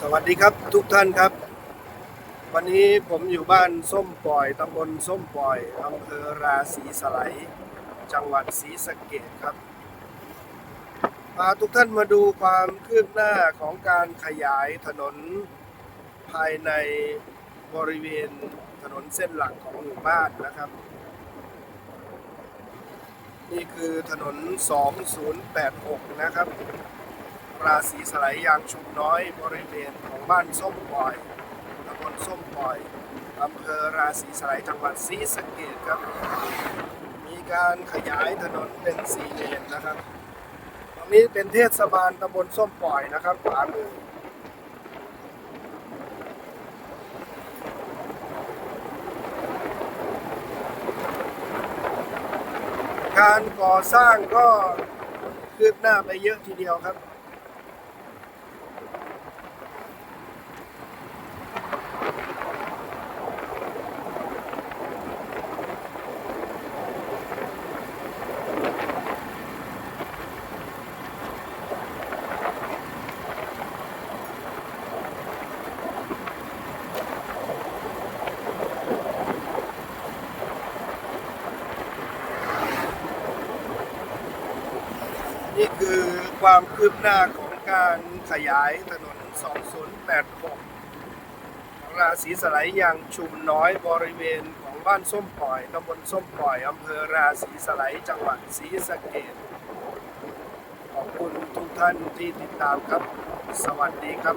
สวัสดีครับทุกท่านครับ วันนี้ผมอยู่บ้านส้มปล่อยตำบลส้มปล่อยอำเภอราศีสไลจังหวัดศรีสะเกดครับพาทุกท่านมาดูความคืบหน้าของการขยายถนนภายในบริเวณถนนเส้นหลักของหมู่บ้านนะครับ นี่คือถนน 2086 นะครับ ราศีสไลยยางชุมน้อยบริเวณของบ้านส้มปล่อยตำบลส้มปล่อยอำเภอราศีสไลยจังหวัดศรีสะเกดครับ มีการขยายถนนเป็นสี่เลนนะครับ ตรงนี้เป็นเทศบาลตำบลส้มปล่อยนะครับขวามือการก่อสร้างก็คืบหน้าไปเยอะทีเดียวครับ นี่คือความคืบหน้าของการขยายถนน 2086ราศีสไลยยางชุมน้อยบริเวณของบ้านส้มปล่อยตำบลส้มปล่อยอำเภอราศีสไลยจังหวัดศรีสะเกดขอบคุณทุกท่านที่ติดตามครับ สวัสดีครับ